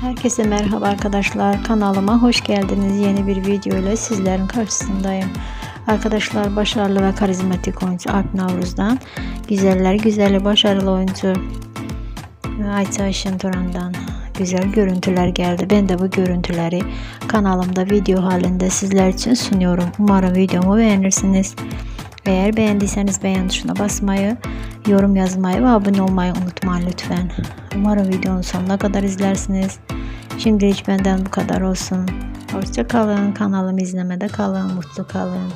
Herkese merhaba arkadaşlar. Kanalıma hoş geldiniz. Yeni bir video ile sizlerin karşısındayım. Arkadaşlar başarılı ve karizmatik oyuncu Alp Navruz'dan, güzeller güzeli başarılı oyuncu Ayça Ayşin Turan'dan güzel görüntüler geldi. Ben de bu görüntüleri kanalımda video halinde sizler için sunuyorum. Umarım videomu beğenirsiniz. Eğer beğendiyseniz beğen tuşuna basmayı, yorum yazmayı ve abone olmayı unutmayın lütfen. Umarım videonun sonuna kadar izlersiniz. Şimdilik benden bu kadar olsun. Hoşça kalın. Kanalımı izlemede kalın. Mutlu kalın.